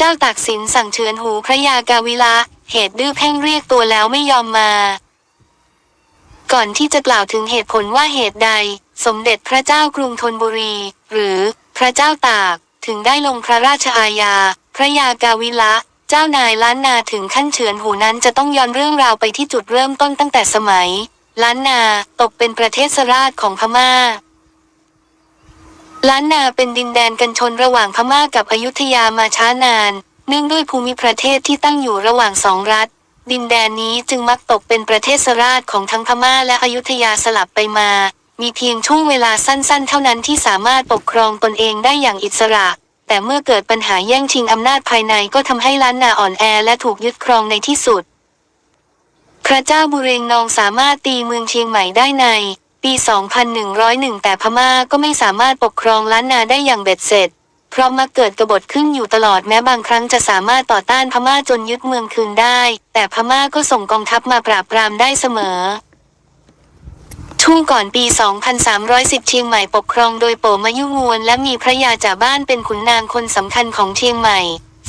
เจ้าตากสินสั่งเชือนหูพระยากาวิละเหตุดื้อเพ่งเรียกตัวแล้วไม่ยอมมา ก่อนที่จะกล่าวถึงเหตุผลว่าเหตุใด สมเด็จพระเจ้ากรุงธนบุรี หรือพระเจ้าตากถึงได้ลงพระราชอาญา พระยากาวิละเจ้านายล้านนาถึงขั้นเฉือนหูนั้นจะต้องย้อนเรื่องราวไปที่จุดเริ่มต้นตั้งแต่สมัย ล้านนาตกเป็นประเทศสราชของพม่า ล้านนาเป็นดินแดนกันชนระหว่างพม่ากับอยุธยามาช้านาน เนื่องด้วยภูมิประเทศที่ตั้งอยู่ระหว่างสองรัฐ ดินแดนนี้จึงมักตกเป็นประเทศสราชของทั้งพม่าและอยุธยาสลับไปมา มีเพียงช่วงเวลาสั้นๆ เท่านั้นที่สามารถปกครองตนเองได้อย่างอิสระ แต่เมื่อเกิดปัญหาแย่งชิงอำนาจภายในก็ทำให้ล้านนาอ่อนแอและถูกยึดครองในที่สุด พระเจ้าบุเรงนองสามารถตีเมืองเชียงใหม่ได้ใน ปี 2101 แต่พม่าก็ไม่สามารถปกครองล้านนาได้อย่างเบ็ดเสร็จ เพราะมักเกิดกบฏขึ้นอยู่ตลอดแม้บางครั้งจะสามารถต่อต้านพม่าจนยึดเมืองคืนได้ แต่พม่าก็ส่งกองทัพมาปราบปรามได้เสมอช่วงก่อนปี 2310 เชียงใหม่ปกครองโดยโปมายุงวน และมีพระยาจ่าบ้านเป็นขุนนางคนสำคัญของเชียงใหม่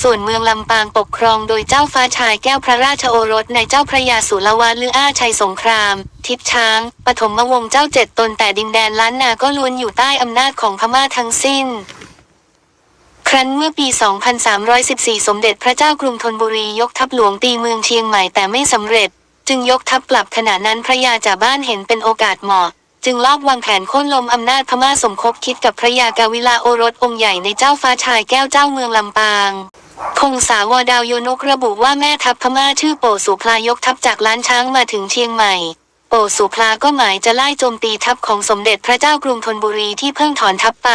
ส่วนเมืองลำปางปกครองโดยเจ้าฟ้าชายแก้วพระราชโอรสในเจ้าพระยาสุรวาลืออาชัยสงคราม ทิพช้าง ปฐมวงศ์เจ้าเจ็ดตนแต่ดินแดนล้านนาก็ล้วนอยู่ใต้อำนาจของพม่าทั้งสิ้นครั้นเมื่อปี 2314 สมเด็จพระเจ้ากรุงธนบุรียกทัพหลวงตีเมืองเชียงใหม่แต่ไม่สำเร็จ จึงยกทัพกลับขณะนั้นพระยาจ่าบ้านเห็นเป็นโอกาสเหมาะ จึงลอบวางแผนโค่นล้มอำนาจพม่าสมคบคิดกับพระยากาวิลาโอรสองค์ใหญ่ในเจ้าฟ้าชายแก้วเจ้าเมืองลำปาง พงศาวดาวโยนกระบุว่าแม่ทัพพม่าชื่อโปสุพลายกทัพจากล้านช้างมาถึงเชียงใหม่ โปสุพลาก็หมายจะไล่โจมตีทัพของสมเด็จพระเจ้ากรุงธนบุรีที่เพิ่งถอนทัพไป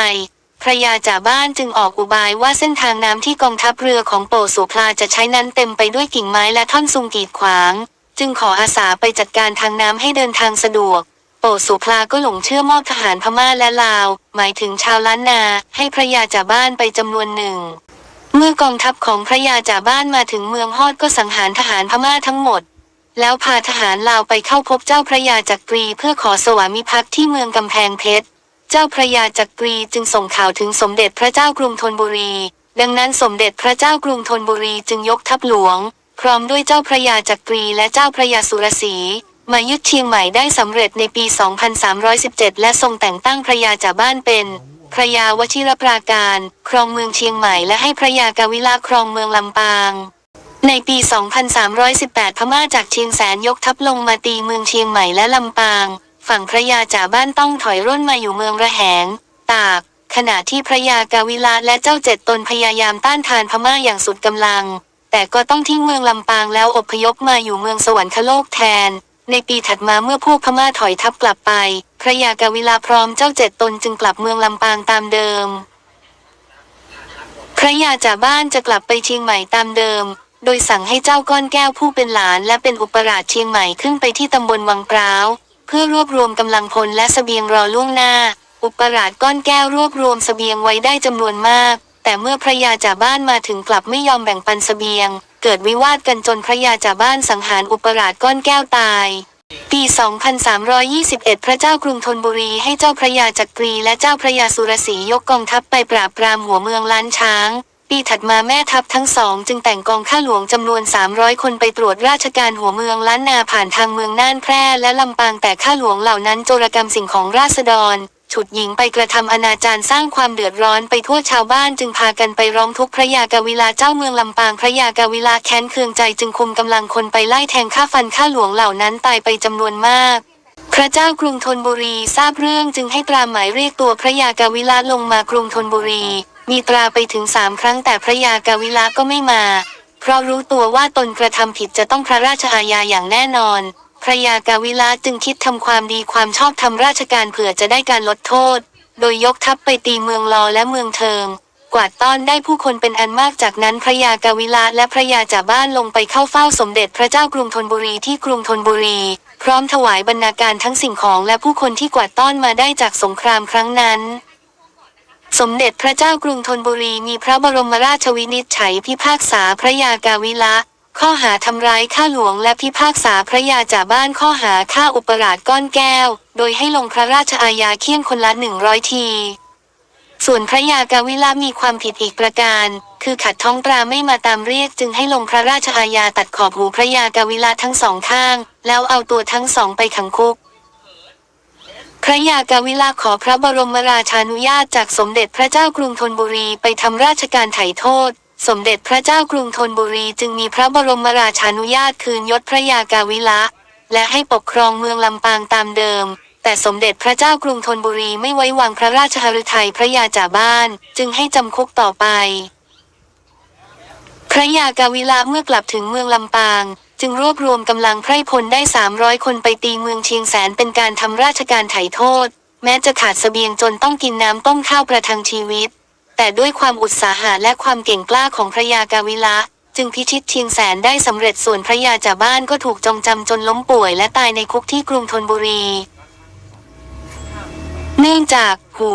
พระยาจ่าบ้านจึงออกอุบายว่าเส้นทางน้ำที่กองทัพเรือของโปสุพลาจะใช้นั้นเต็มไปด้วยกิ่งไม้และท่อนซุงกีดขวาง จึงขออาสาไปจัดการทางน้ำให้เดินทางสะดวก โปสุพลาก็หลงเชื่อมอบทหารพม่าและลาว หมายถึงชาวล้านนา ให้พระยาจ่าบ้านไปจำนวนหนึ่ง เมื่อกองทัพของพระยาจ่าบ้านมาถึงเมืองฮอดก็สังหารทหารพม่าทั้งหมด แล้วพาทหารลาวไปเข้าพบเจ้าพระยาจักรีเพื่อขอสวามิภักดิ์ที่เมืองกำแพงเพชร เจ้าพระยาจักรีจึงส่งข่าวถึงสมเด็จพระเจ้ากรุงธนบุรี ดังนั้นสมเด็จพระเจ้ากรุงธนบุรีจึงยกทัพหลวง พร้อมด้วยเจ้าพระยาจักรีและเจ้าพระยาสุรศรีมายึดเชียงใหม่ได้สำเร็จในปี 2317 และทรงแต่งตั้งพระยาจ่าบ้านเป็น พระยาวชิรปราการ ครองเมืองเชียงใหม่และให้พระยากาวิลาครองเมืองลำปาง ในปี 2318 พม่าจากเชียงแสนยกทัพลงมาตีเมืองเชียงใหม่และลำปาง ฝั่งพระยาจ่าบ้านต้องถอยร่นมาอยู่เมืองระแหง ตาก ขณะที่พระยากาวิลาและเจ้าเจ็ดตนพยายามต้านทานพม่าอย่างสุดกำลัง แต่ก็ต้องทิ้งเมืองลำปางแล้วอพยพมาอยู่เมืองสวรรคโลกแทน ในปีถัดมาเมื่อพวกพม่าถอยทัพกลับไป พระยากาวิลาพร้อมเจ้าเจ็ดตนจึงกลับเมืองลำปางตามเดิม พระยาจ่าบ้านจะกลับไปเชียงใหม่ตามเดิม โดยสั่งให้เจ้าก้อนแก้วผู้เป็นหลานและเป็นอุปราชเชียงใหม่ขึ้นไปที่ตำบลวังพร้าวเพื่อรวบรวมกำลังพลและเสบียงรอล่วงหน้า อุปราชก้อนแก้วรวบรวมเสบียงไว้ได้จำนวนมาก แต่เมื่อพระยาจ่าบ้านมาถึงกลับไม่ยอมแบ่งปันเสบียง เกิดวิวาทกันจนพระยาจ่าบ้านสังหารอุปราชก้อนแก้วตาย ปี 2321 พระเจ้ากรุงธนบุรีให้เจ้าพระยาจักรีและเจ้าพระยาสุรศรียกกองทัพไปปราบปรามหัวเมืองล้านช้าง ปีถัดมาแม่ทัพทั้งสอง จึงแต่งกองข้าหลวงจำนวน 300 คนไปตรวจราชการหัวเมืองล้านนาผ่านทางเมืองน่านแพร่และลำปางแต่ข้าหลวงเหล่านั้นโจรกรรมสิ่งของราษฎร ฉุดหญิงไปกระทำอนาจารสร้างความเดือดร้อนไปทั่วชาวบ้านจึงพากันไปร้องทุกข์พระยากาวิลาเจ้าเมืองลำปางพระยากาวิลาแค้นเคืองใจจึงคุมกำลังคนไปไล่แทงฆ่าฟันข้าหลวงเหล่านั้นตายไปจำนวนมากพระเจ้ากรุงธนบุรีทราบเรื่องจึงให้ตราหมายเรียกตัวพระยากาวิลาลงมากรุงธนบุรี มีตราไปถึงสามครั้งแต่พระยากาวิลาก็ไม่มา เพราะรู้ตัวว่าตนกระทำผิดจะต้องพระราชอาญาอย่างแน่นอน พระยากาวิลาจึงคิดทำความดีความชอบทำราชการเผื่อจะได้การลดโทษ โดยยกทัพไปตีเมืองลอและเมืองเทิง กวาดต้อนได้ผู้คนเป็นอันมากจากนั้นพระยากาวิลาและพระยาจ่าบ้านลงไปเข้าเฝ้าสมเด็จพระเจ้ากรุงธนบุรีที่กรุงธนบุรี พร้อมถวายบรรณาการทั้งสิ่งของและผู้คนที่กวาดต้อนมาได้จากสงครามครั้งนั้นสมเด็จพระเจ้ากรุงธนบุรีมีพระบรมราชวินิจฉัยพิพากษาพระยากาวิละ ข้อหาทำร้ายข้าหลวงและพิพากษาพระยาจ่าบ้านข้อหาฆ่าอุปราชก้อนแก้ว โดยให้ลงพระราชอาญาเคี่ยนคนละหนึ่งร้อยที ส่วนพระยากาวิลามีความผิดอีกประการ คือขัดท้องปลาไม่มาตามเรียกจึงให้ลงพระราชอาญาตัดขอบหูพระยากาวิลาทั้งสองข้าง แล้วเอาตัวทั้งสองไปขังคุกพระยากาวิลาขอพระบรมราชานุญาตจากสมเด็จพระเจ้ากรุงธนบุรีไปทำราชการไถ่โทษ สมเด็จพระเจ้ากรุงธนบุรีจึงมีพระบรมราชานุญาตคืนยศพระยากาวิละ และให้ปกครองเมืองลำปางตามเดิม แต่สมเด็จพระเจ้ากรุงธนบุรีไม่ไว้วางพระราชหฤทัยพระยาจ่าบ้าน จึงให้จำคุกต่อไป พระยากาวิละเมื่อกลับถึงเมืองลำปาง จึงรวบรวมกำลังไพร่พลได้ 300 คนไปตีเมืองเชียงแสนเป็นการทำราชการไถ่โทษ แม้จะขาดเสบียงจนต้องกินน้ำต้มข้าวประทังชีวิต แต่ด้วยความอุตสาหะและความเก่งกล้าของพระยากาวิละจึงพิชิตเชียงแสนได้สำเร็จส่วนพระยาจ่าบ้านก็ถูกจองจำจนล้มป่วยและตายในคุกที่กรุงธนบุรี เนื่องจากหู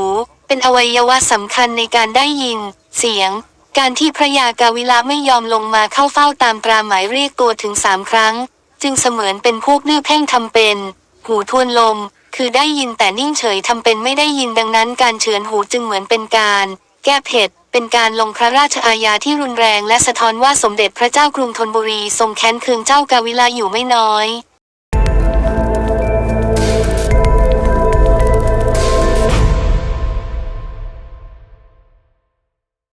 เป็นอวัยวะสำคัญในการได้ยิน เสียง การที่พระยากาวิละไม่ยอมลงมาเข้าเฝ้าตามตราหมายเรียกตัวถึงสามครั้ง จึงเสมือนเป็นพวกดื้อเพ่งทำเป็น หูทวนลม คือได้ยินแต่นิ่งเฉยทำเป็นไม่ได้ยินดังนั้นการเฉือนหูจึงเหมือนเป็นการ ก้เผ็ด เป็นการลงพระราชอาญาที่รุนแรงและสะท้อนว่าสมเด็จพระเจ้ากรุงธนบุรีทรงแค้นเคืองเจ้ากาวิลาอยู่ไม่น้อย